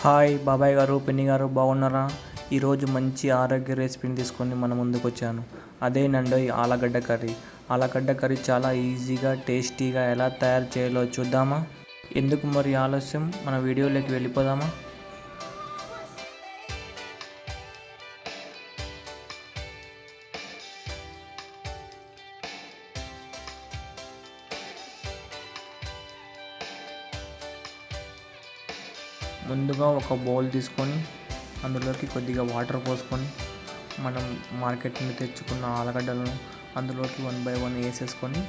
Hi బాబాయ్ గారు పిన్ని గారు బాగున్నారా? ఈరోజు మంచి ఆరోగ్య రెసిపీని తీసుకొని మన ముందుకు వచ్చాను అదేనండి ఆలుగడ్డ కర్రీ. ఆలుగడ్డ కర్రీ చాలా ఈజీగా టేస్టీగా ఎలా తయారు చేయాలో చూద్దామా? ఎందుకు మరి ఆలస్యం? మన వీడియోలోకి వెళ్ళిపోదామా? ముందుగా ఒక బౌల్ తీసుకొని అందులోకి కొద్దిగా వాటర్ పోసుకొని మనం మార్కెట్ నుండి తెచ్చుకున్న ఆలుగడ్డలను అందులోకి వన్ బై వన్ వేసేసుకొని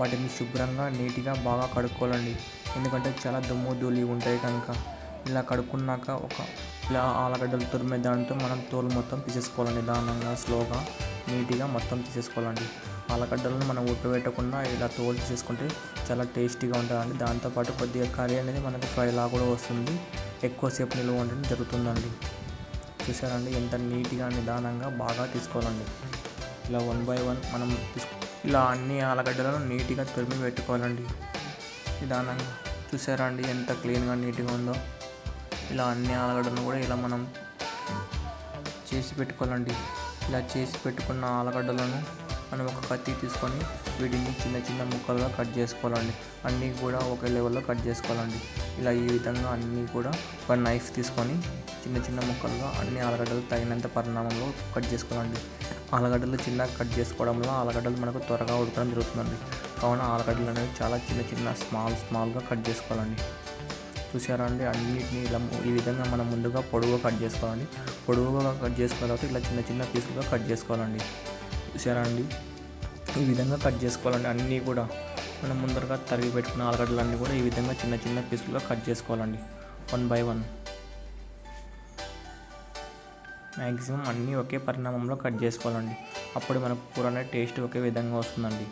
వాటిని శుభ్రంగా నీట్గా బాగా కడుక్కోవాలండి. ఎందుకంటే చాలా దుమ్ము ధూళి ఉంటాయి కనుక. ఇలా కడుక్కున్నాక ఒక ఇలా ఆలుగడ్డలు తురిమే దాంతో మనం తోలు మొత్తం తీసేసుకోవాలండి. నిదానంగా స్లోగా నీట్గా మొత్తం తీసేసుకోవాలండి. ఆలుగడ్డలను మనం ఉడకబెట్టకుండా ఇలా తోలు తీసేసుకుంటే చాలా టేస్టీగా ఉంటుందండి. దాంతోపాటు కొద్దిగా కర్రీ అనేది మనకు ఫ్రైలా కూడా వస్తుంది. ఎక్కువసేపు నిల్వ ఉండడం జరుగుతుందండి. చూసారండి ఎంత నీట్గా నిదానంగా బాగా తీసుకోవాలండి. ఇలా వన్ బై వన్ మనం తీసు ఇలా అన్ని ఆలగడ్డలను నీట్గా తురిమి పెట్టుకోవాలండి. నిదానంగా. చూసారా అండి ఎంత క్లీన్గా నీట్గా ఉందో. ఇలా అన్ని ఆలగడ్డలను కూడా ఇలా మనం చేసి పెట్టుకోవాలండి. ఇలా చేసి పెట్టుకున్న ఆలుగడ్డలను మనం ఒక కత్తి తీసుకొని వీటిని చిన్న చిన్న ముక్కలుగా కట్ చేసుకోవాలండి. అన్నీ కూడా ఒకే లెవెల్లో కట్ చేసుకోవాలండి. ఇలా ఈ విధంగా అన్నీ కూడా ఒక నైఫ్ తీసుకొని చిన్న చిన్న ముక్కలుగా అన్ని ఆలుగడ్డలు తగినంత పరిణామంలో కట్ చేసుకోవాలండి. ఆలుగడ్డలు చిన్నగా కట్ చేసుకోవడం వల్ల ఆలుగడ్డలు మనకు త్వరగా ఉడకడం జరుగుతుందండి. కావున ఆలుగడ్డలు అనేవి చాలా చిన్న చిన్న స్మాల్ స్మాల్గా కట్ చేసుకోవాలండి. చూసారా అండి? అన్నిటిని ఇలా ఈ విధంగా మనం ముందుగా పొడవుగా కట్ చేసుకోవాలండి. పొడవుగా కట్ చేసుకున్న తర్వాత ఇలా చిన్న చిన్న పీసులుగా కట్ చేసుకోవాలండి. చూసారా అండి? ఈ విధంగా కట్ చేసుకోవాలండి. అన్నీ కూడా మనం ముందరగా తరిగి పెట్టుకున్న ఆలుగడ్డలన్నీ కూడా ఈ విధంగా చిన్న చిన్న పీసులుగా కట్ చేసుకోవాలండి. వన్ బై వన్ మ్యాక్సిమం అన్నీ ఒకే పరిణామంలో కట్ చేసుకోవాలండి. అప్పుడు మనకు కూర అనేది టేస్ట్ ఒకే విధంగా వస్తుందండి.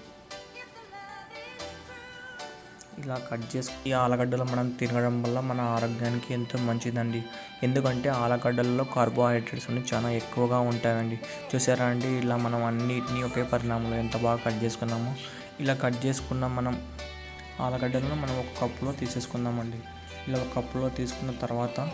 ఇలా కట్ చేసి ఈ ఆలుగడ్డలు మనం తినడం వల్ల మన ఆరోగ్యానికి ఎంతో మంచిదండి. ఎందుకంటే ఆలగడ్డలలో కార్బోహైడ్రేట్స్ అనేవి చాలా ఎక్కువగా ఉంటాయండి. చూసారా అండి? ఇలా మనం అన్నిటినీ ఒకే పరిణామంలో ఎంత బాగా కట్ చేసుకున్నామో ఇలా కట్ చేసుకున్న మనం ఆలుగడ్డలను మనం ఒక కప్పులో తీసేసుకుందామండి. ఇలా ఒక కప్పులో తీసుకున్న తర్వాత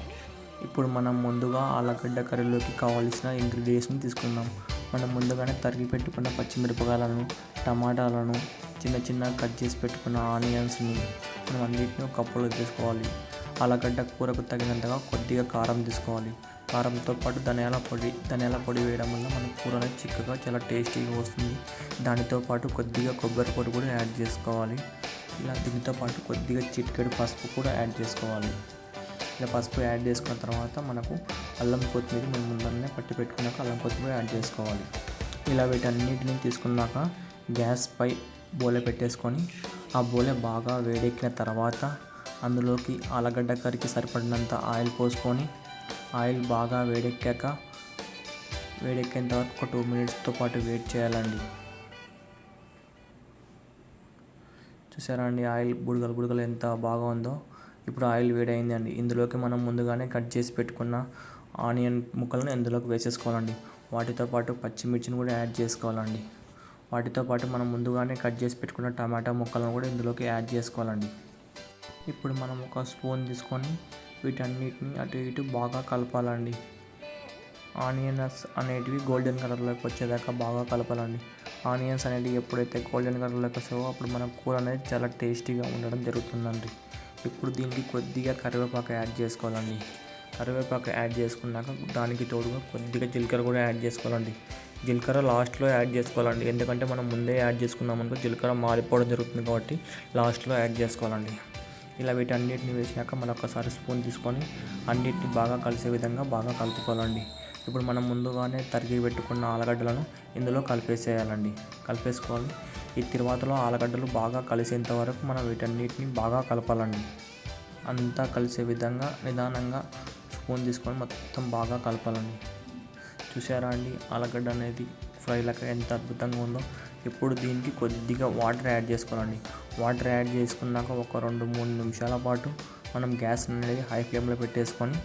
ఇప్పుడు మనం ముందుగా ఆలుగడ్డ కర్రీలోకి కావాల్సిన ఇంగ్రీడియంట్స్ని తీసుకుందాం. మనం ముందుగానే తరిగి పెట్టుకున్న పచ్చిమిరపకాయలను టమాటాలను చిన్న చిన్న కట్ చేసి పెట్టుకున్న ఆనియన్స్ని మనం అన్నిటిని కప్పులో తీసుకోవాలి. ఆలుగడ్డ కూరకు తగినంతగా కొద్దిగా కారం తీసుకోవాలి. కారంతో పాటు ధనియాల పొడి ధనియాల పొడి వేయడం వల్ల మన కూర అనేది చిక్కగా చాలా టేస్టీగా వస్తుంది. దానితో పాటు కొద్దిగా కొబ్బరి పొడి కూడా యాడ్ చేసుకోవాలి. ఇలా దీనితో పాటు కొద్దిగా చిటికెడు పసుపు కూడా యాడ్ చేసుకోవాలి. ఇట్లా పసుపు యాడ్ చేసుకున్న తర్వాత మనకు అల్లం కొత్తిమీర మనం ముందరనే పట్టి పెట్టుకున్నాక అల్లం కొత్తిమీర యాడ్ చేసుకోవాలి. ఇలా వీటన్నిటిని తీసుకున్నాక గ్యాస్ పై బోలె పెట్టేసుకొని ఆ బోలె బాగా వేడెక్కిన తర్వాత అందులోకి ఆలుగడ్డ కర్రీకి సరిపడినంత ఆయిల్ పోసుకొని ఆయిల్ బాగా వేడెక్కాక వేడెక్కేంత వరకు ఒక టూ మినిట్స్తో పాటు వెయిట్ చేయాలండి. చూసారా అండి ఆయిల్ బుడగలు బుడగలు ఎంత బాగా ఉందో? ఇప్పుడు ఆయిల్ వేడైంది అండి. ఇందులోకి మనం ముందుగానే కట్ చేసి పెట్టుకున్న ఆనియన్ ముక్కలను ఇందులోకి వేసేసుకోవాలండి. వాటితో పాటు పచ్చిమిర్చిని కూడా యాడ్ చేసుకోవాలండి. వాటితో పాటు మనం ముందుగానే కట్ చేసి పెట్టుకున్న టమాటా ముక్కలను కూడా ఇందులోకి యాడ్ చేసుకోవాలండి. ఇప్పుడు మనం ఒక స్పూన్ తీసుకొని వీటన్నిటిని అటు ఇటు బాగా కలపాలండి. ఆనియన్స్ అనేటివి గోల్డెన్ కలర్లోకి వచ్చేదాకా బాగా కలపాలండి. ఆనియన్స్ అనేటివి ఎప్పుడైతే గోల్డెన్ కలర్లోకి వస్తావో అప్పుడు మన కూర అనేది చాలా టేస్టీగా ఉండడం జరుగుతుందండి. ఇప్పుడు దీనికి కొద్దిగా కరివేపాకు యాడ్ చేసుకోవాలండి. కరివేపాకు యాడ్ చేసుకున్నాక దానికి తోడుగా కొద్దిగా జీలకర్ర కూడా యాడ్ చేసుకోవాలండి. జీలకర్ర లాస్ట్లో యాడ్ చేసుకోవాలండి. ఎందుకంటే మనం ముందే యాడ్ చేసుకున్నాం అనుకో జీలకర్ర మారిపోవడం జరుగుతుంది కాబట్టి లాస్ట్లో యాడ్ చేసుకోవాలండి. ఇలా వీటన్నిటిని వేసినాక మరొకసారి స్పూన్ తీసుకొని అన్నిటిని బాగా కలిసే విధంగా బాగా కలుపుకోవాలండి. ఇప్పుడు మనం ముందుగానే తరిగి పెట్టుకున్న ఆలుగడ్డలను ఇందులో కలిపేసేయాలండి. కలిపేసుకోవాలి. ఈ తిరువాతలో ఆలుగడ్డలు బాగా కలిసేంత వరకు మనం వీటన్నిటిని బాగా కలపాలండి. అంతా కలిసే విధంగా నిదానంగా స్పూన్ తీసుకొని మొత్తం బాగా కలపాలండి. చూసారా అండి? ఆలుగడ్డ అనేది ఫ్రై లెక్క ఎంత అద్భుతంగా ఉందో. ఇప్పుడు దీనికి కొద్దిగా వాటర్ యాడ్ చేసుకోవాలండి. వాటర్ యాడ్ చేసుకున్నాక ఒక రెండు మూడు నిమిషాల పాటు మనం గ్యాస్ అనేది హై ఫ్లేమ్లో పెట్టేసుకొని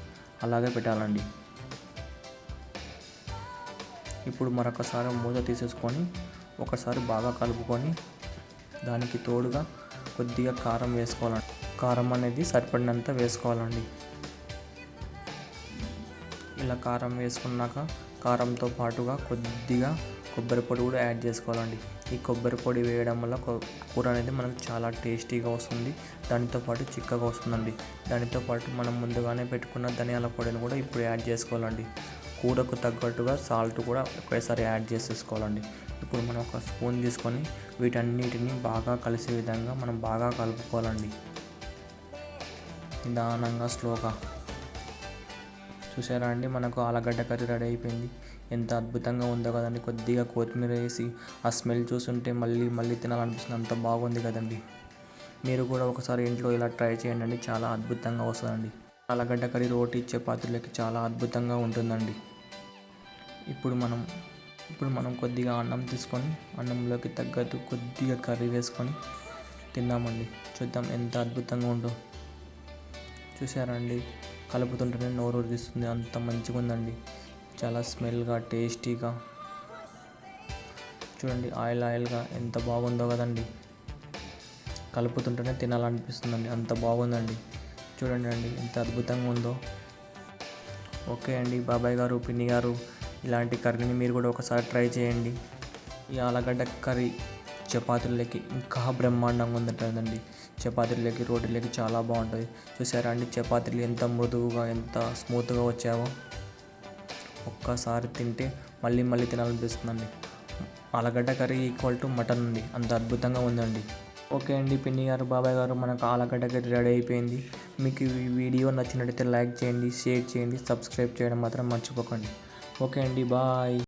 అలాగే పెట్టాలండి. ఇప్పుడు మరొకసారి మూత తీసేసుకొని ఒకసారి బాగా కలుపుకొని దానికి తోడుగా కొద్దిగా కారం వేసుకోవాలండి. కారం అనేది సరిపడినంత వేసుకోవాలండి. ఇలా కారం వేసుకున్నాక కారంతో పాటుగా కొద్దిగా కొబ్బరి పొడి కూడా యాడ్ చేసుకోవాలండి. ఈ కొబ్బరి పొడి వేయడం వల్ల కూర అనేది మనకు చాలా టేస్టీగా వస్తుంది. దానితో పాటు చిక్కగా వస్తుందండి. దానితో పాటు మనం ముందుగానే పెట్టుకున్న ధనియాల పొడిని కూడా ఇప్పుడు యాడ్ చేసుకోవాలండి. కూరకు తగ్గట్టుగా సాల్ట్ కూడా ఒకేసారి యాడ్ చేసేసుకోవాలండి. ఇప్పుడు మనం ఒక స్పూన్ తీసుకొని వీటన్నిటిని బాగా కలిసే విధంగా మనం బాగా కలుపుకోవాలండి. నిదానంగా స్లోగా. చూసారా అండి? మనకు ఆలుగడ్డ కర్రీ రెడీ అయిపోయింది. ఎంత అద్భుతంగా ఉందో కదండి. కొద్దిగా కొత్తిమీర వేసి ఆ స్మెల్ చూస్తుంటే మళ్ళీ మళ్ళీ తినాలనిపిస్తుంది. అంత బాగుంది కదండి. మీరు కూడా ఒకసారి ఇంట్లో ఇలా ట్రై చేయండి చాలా అద్భుతంగా వస్తుందండి. ఆలగడ్డ కర్రీ రోటీ చపాతీలకి చాలా అద్భుతంగా ఉంటుందండి. ఇప్పుడు మనం ఇప్పుడు మనం కొద్దిగా అన్నం తీసుకొని అన్నంలోకి తగ్గట్టు కొద్దిగా కర్రీ వేసుకొని తిందామండి. చూద్దాం ఎంత అద్భుతంగా ఉందో. చూసారండి కలుపుతుంటేనే నోరు ఊరిస్తుంది అంత మంచిగా ఉందండి. చాలా స్మెల్గా టేస్టీగా. చూడండి ఆయిల్ ఆయిల్గా ఎంత బాగుందో కదండి. కలుపుతుంటేనే తినాలనిపిస్తుందండి. అంత బాగుందండి. చూడండి అండి ఎంత అద్భుతంగా ఉందో. ఓకే అండి బాబాయ్ గారు పిన్ని గారు ఇలాంటి కర్రీని మీరు కూడా ఒకసారి ట్రై చేయండి. ఈ ఆలుగడ్డ కర్రీ చపాతీలకి ఇంకా బ్రహ్మాండంగా ఉందంటుందండి చపాతీలకి రోటీలకి చాలా బాగుంటుంది. చూసారా అండి చపాతీలు ఎంత మృదువుగా ఎంత స్మూత్గా వచ్చావో ఒక్కసారి తింటే మళ్ళీ మళ్ళీ తినాలనిపిస్తుందండి. ఆలుగడ్డ కర్రీ ఈక్వల్ టు మటన్ అండి అంత అద్భుతంగా ఉందండి. ఓకే అండి పిన్ని గారు బాబాయ్ గారు మనకు ఆలుగడ్డ రెడీ అయిపోయింది. మీకు ఈ వీడియో నచ్చినట్టయితే లైక్ చేయండి షేర్ చేయండి సబ్స్క్రైబ్ చేయడం మాత్రం మర్చిపోకండి. ఓకే అండి బాయ్.